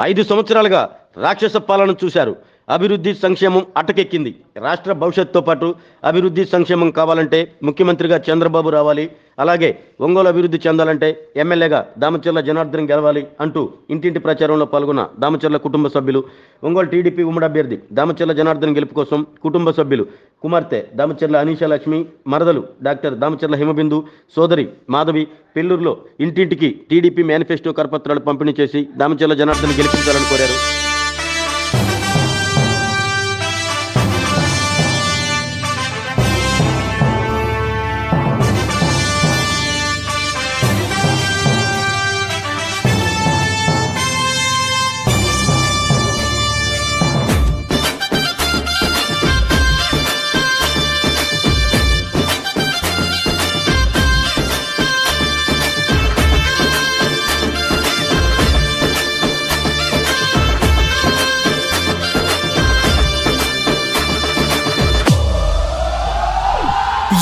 ఐదు సంవత్సరాలుగా రాక్షస పాలన చూశారు. అభివృద్ధి సంక్షేమం అటకెక్కింది. రాష్ట్ర భవిష్యత్తుతో పాటు అభివృద్ధి సంక్షేమం కావాలంటే ముఖ్యమంత్రిగా చంద్రబాబు రావాలి. అలాగే ఒంగోలు అభివృద్ధి చెందాలంటే ఎమ్మెల్యేగా దామచర్ల జనార్దన్ గెలవాలి అంటూ ఇంటింటి ప్రచారంలో పాల్గొన్న దామచర్ల కుటుంబ సభ్యులు ఒంగోలు టీడీపీ ఉమ్మడి అభ్యర్థి దామచర్ల జనార్దన్ గెలుపు కోసం కుటుంబ సభ్యులు కుమార్తె దామచర్ల అనీషా లక్ష్మి మరదలు డాక్టర్ దామచర్ల హిమబిందు సోదరి మాధవి పెల్లూరులో ఇంటింటికి టీడీపీ మేనిఫెస్టో కరపత్రాలు పంపిణీ చేసి దామచర్ల జనార్దన్ గెలిపించాలని కోరారు.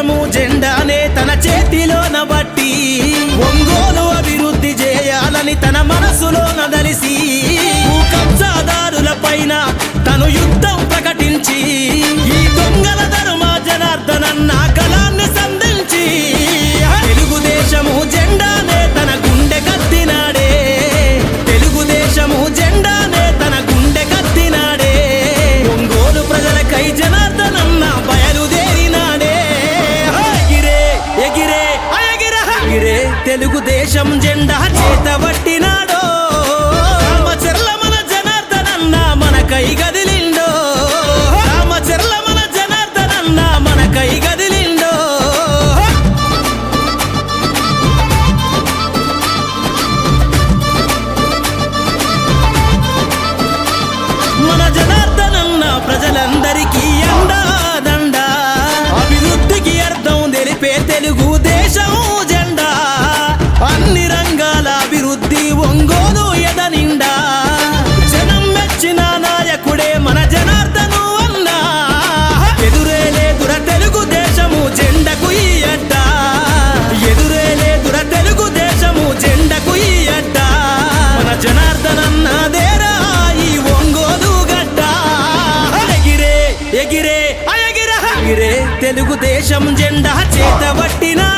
దేశము జెండానే తన చేతిలోన బట్టి ఒంగోలు అభివృద్ధి చేయాలని తన మనసులో తెలుగుదేశం జెండా చేతబట్టినాడో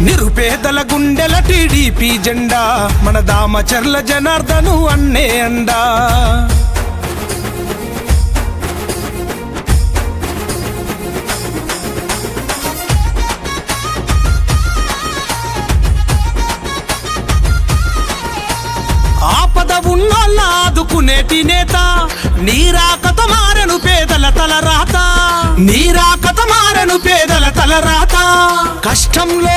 నిరుపేదల గుండెల టీడీపీ జెండా మన దామచర్ల జనార్దను అన్నే అండా. ఆపద ఉన్నోళ్ళ ఆదుకునేటి నేత నీరాకత మారను పేదల తల రాత నీరాకత మారను పేదల తల రాత కష్టంలో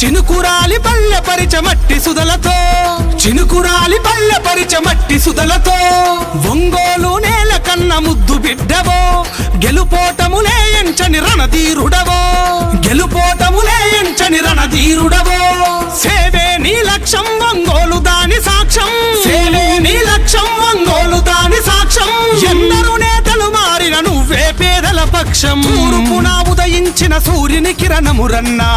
చినుకురాలి పల్లె పరిచ మట్టి సుదలతో చినుకురాలి పల్లె పరిచ మట్టి సుదలతో ఒంగోలు నేల కన్న ముద్దు బిడ్డవో గెలుపోటములే ఎంచని రణధీరుడవో గెలుపోటములే ఎంచని రణధీరుడవో. ప్రత్యక్షం. పక్షం తూర్పున ఉదయించిన సూర్యుని కిరణమురన్నా.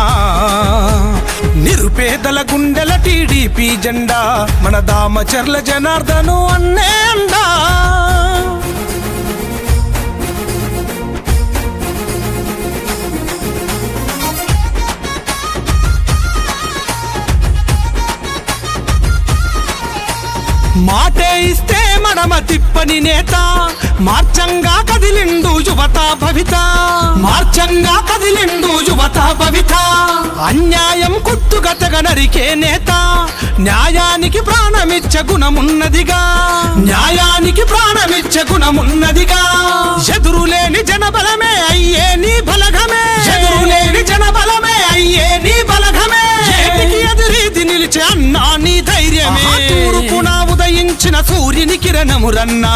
నిరుపేదల గుండెల టీడీపీ జెండా మన దామచర్ల జనార్దను అన్నే అండా. మాటే ఇస్తే మనమ తిప్పని నేత మార్చంగా కదిలిండు యువత భవిత మార్చంగా కదిలిండు యువత భవిత. అన్యాయం కొట్టుగతగ నరికే నేత న్యాయానికి ప్రాణమిచ్చ గుణమున్నదిగా. న్యాయానికి ప్రాణమిచ్చ గుణమున్నదిగా. ఎదురులేని జనబలమే అయ్యే నీ బలగమే. ఎదురులేని జనబలమే అయ్యే నీ బలగమే. ఎదురీది నిలిచి అన్నా నీ ధైర్యమే. తూర్పున ఉదయించిన సూర్యుని కిరణమురన్నా.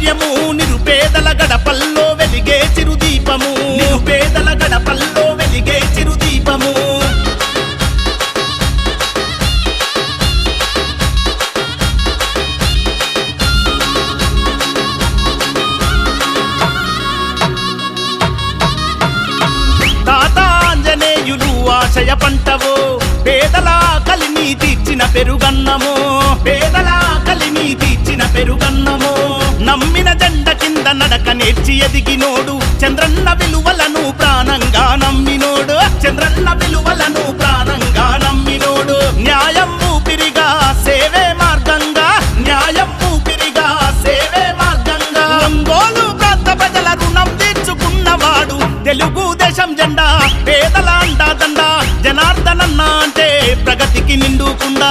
ధైర్యము నడక నేర్చి ఎదిగినోడు. చంద్రన్న విలువలను ప్రాణంగా నమ్మినోడు. చంద్రన్న విలువలను ప్రాణంగా నమ్మినోడు. న్యాయం ఊపిరిగా సేవే మార్గంగా. న్యాయం ఊపిరిగా సేవే మార్గంగా. ఒంగోలు ప్రాంత ప్రజల రుణం తీర్చుకున్నవాడు. తెలుగు దేశం జెండా పేదల అండా దండ జనార్దనన్న అంటే ప్రగతికి ప్రగతికి నిండుకుండా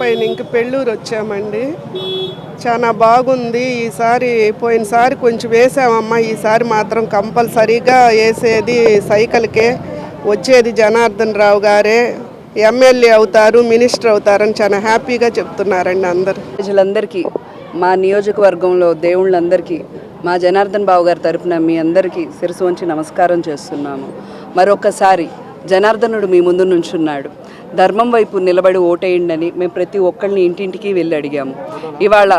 పైన ఇంక పెళ్ళూరు వచ్చామండి. చాలా బాగుంది. ఈసారి పోయినసారి కొంచెం వేసామమ్మా. ఈసారి మాత్రం కంపల్సరీగా వేసేది సైకిల్కే. వచ్చేది జనార్దన్ రావు గారే. ఎమ్మెల్యే అవుతారు మినిస్టర్ అవుతారని చాలా హ్యాపీగా చెప్తున్నారండి అందరు. ప్రజలందరికీ మా నియోజకవర్గంలో దేవుళ్ళందరికీ మా జనార్దన్ బాబు గారి తరపున మీ అందరికీ శిరసు వంచి నమస్కారం చేస్తున్నాము. మరొకసారి జనార్దనుడు మీ ముందు నుంచున్నాడు. ధర్మం వైపు నిలబడి ఓటేయండి మేము ప్రతి ఒక్కరిని ఇంటింటికి వెళ్ళి అడిగాము. ఇవాళ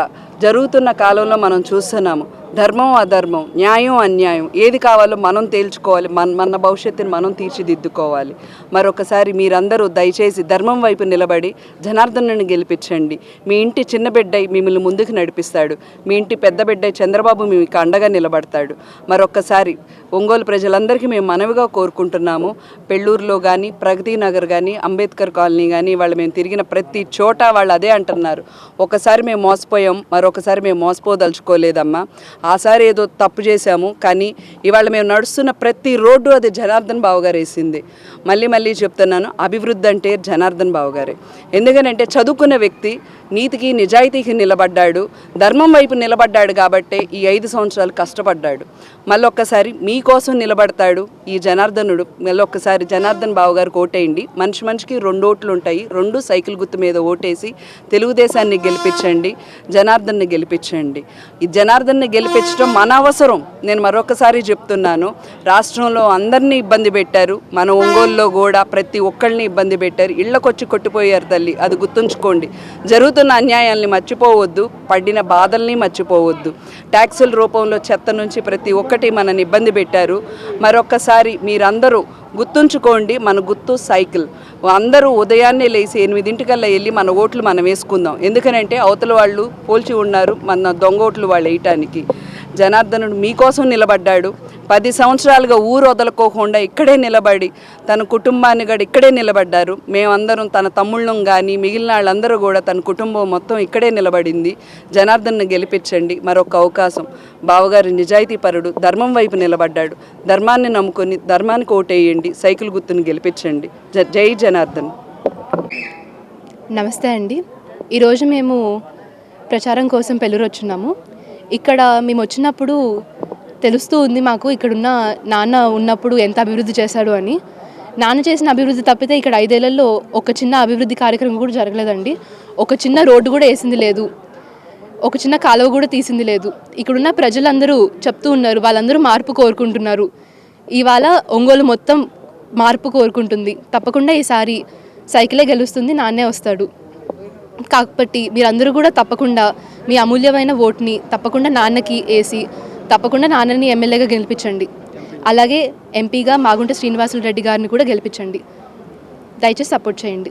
జరుగుతున్న కాలంలో మనం చూస్తున్నాము. ధర్మం అధర్మం న్యాయం అన్యాయం ఏది కావాలో మనం తేల్చుకోవాలి మన మన భవిష్యత్తుని మనం తీర్చిదిద్దుకోవాలి. మరొకసారి మీరందరూ దయచేసి ధర్మం వైపు నిలబడి జనార్దనుని గెలిపించండి. మీ ఇంటి చిన్న బిడ్డై మిమ్మల్ని ముందుకు నడిపిస్తాడు. మీ ఇంటి పెద్ద బిడ్డై చంద్రబాబు మీకు అండగా నిలబడతాడు. మరొకసారి ఒంగోలు ప్రజలందరికీ మేము మనవిగా కోరుకుంటున్నాము. పెళ్ళూరులో కానీ ప్రగతి నగర్ కానీ అంబేద్కర్ కాలనీ కానీ వాళ్ళు మేము తిరిగిన ప్రతి చోట వాళ్ళు అదే అంటున్నారు. ఒకసారి మేము మోసపోయాం మరొకసారి మేము మోసపోదలుచుకోలేదమ్మా. ఆసారి ఏదో తప్పు చేశాము కానీ ఇవాళ మేము నడుస్తున్న ప్రతి రోడ్డు అది జనార్దన్ బాబు గారు వేసింది. మళ్ళీ మళ్ళీ చెప్తున్నాను అభివృద్ధి అంటే జనార్దన్ బాబు గారే. ఎందుకనంటే చదువుకున్న వ్యక్తి నీతికి నిజాయితీకి నిలబడ్డాడు ధర్మం వైపు నిలబడ్డాడు కాబట్టే ఈ ఐదు సంవత్సరాలు కష్టపడ్డాడు. మళ్ళొక్కసారి మీకోసం నిలబడతాడు ఈ జనార్దనుడు. మళ్ళొక్కసారి జనార్దన్ బాబు గారు ఓటేయండి మనిషి మనిషికి రెండు ఓట్లు ఉంటాయి రెండు సైకిల్ గుర్తు మీద ఓటేసి తెలుగుదేశాన్ని గెలిపించండి జనార్దన్ని గెలిపించండి. ఈ జనార్దన్ని గెలిపించడం మన అవసరం. నేను మరొకసారి చెప్తున్నాను. రాష్ట్రంలో అందరినీ ఇబ్బంది పెట్టారు. మన ఒంగోలులో కూడా ప్రతి ఒక్కళ్ళని ఇబ్బంది పెట్టారు. ఇళ్ళకొచ్చి కొట్టిపోయారు తల్లి. అది గుర్తుంచుకోండి. జరుగుతున్న అన్యాయాల్ని మర్చిపోవద్దు. పడిన బాధల్ని మర్చిపోవద్దు. ట్యాక్సుల రూపంలో చెత్త నుంచి ప్రతి ఒక్కటి మనని ఇబ్బంది పెట్టారు. మరొక్కసారి మీరందరూ గుర్తుంచుకోండి మన గుర్తు సైకిల్. అందరూ ఉదయాన్నే లేచి ఎనిమిదింటికల్లా వెళ్ళి మన ఓట్లు మనం వేసుకుందాం. ఎందుకనంటే అవతల వాళ్ళు పోల్చి ఉన్నారు మన దొంగ ఓట్లు వాళ్ళు వేయటానికి. జనార్దనుడు మీకోసం నిలబడ్డాడు. పది సంవత్సరాలుగా ఊరు వదలుకోకుండా ఇక్కడే నిలబడి తన కుటుంబాన్ని కూడా ఇక్కడే నిలబడ్డారు. మేమందరం తన తమ్ముళ్ళం కానీ మిగిలిన వాళ్ళందరూ కూడా తన కుటుంబం మొత్తం ఇక్కడే నిలబడింది. జనార్దన్ను గెలిపించండి. మరొక అవకాశం. బావగారు నిజాయితీ పరుడు ధర్మం వైపు నిలబడ్డాడు. ధర్మాన్ని నమ్ముకొని ధర్మానికి ఓటేయండి. సైకిల్ గుర్తుని గెలిపించండి. జ- జై జనార్దన్. నమస్తే అండి. ఈరోజు మేము ప్రచారం కోసం పెళ్ళూరు వచ్చున్నాము ఇక్కడ మేము వచ్చినప్పుడు తెలుస్తూ ఉంది మాకు ఇక్కడున్న నాన్న ఉన్నప్పుడు ఎంత అభివృద్ధి చేశాడు అని. నాన్న చేసిన అభివృద్ధి తప్పితే ఇక్కడ ఐదేళ్ళలో ఒక చిన్న అభివృద్ధి కార్యక్రమం కూడా జరగలేదండి. ఒక చిన్న రోడ్డు కూడా వేసింది లేదు. ఒక చిన్న కాలువ కూడా తీసింది లేదు. ఇక్కడున్న ప్రజలందరూ చెప్తూ ఉన్నారు వాళ్ళందరూ మార్పు కోరుకుంటున్నారు. ఇవాళ ఒంగోలు మొత్తం మార్పు కోరుకుంటుంది. తప్పకుండా ఈసారి సైకిలే గెలుస్తుంది నాన్నే వస్తాడు. కాబట్టి మీరందరూ కూడా తప్పకుండా మీ అమూల్యమైన ఓట్ని తప్పకుండా నాన్నకి వేసి తప్పకుండా నాన్నని ఎమ్మెల్యేగా గెలిపించండి. అలాగే ఎంపీగా మాగుంట శ్రీనివాసులు రెడ్డి గారిని కూడా గెలిపించండి. దయచేసి సపోర్ట్ చేయండి.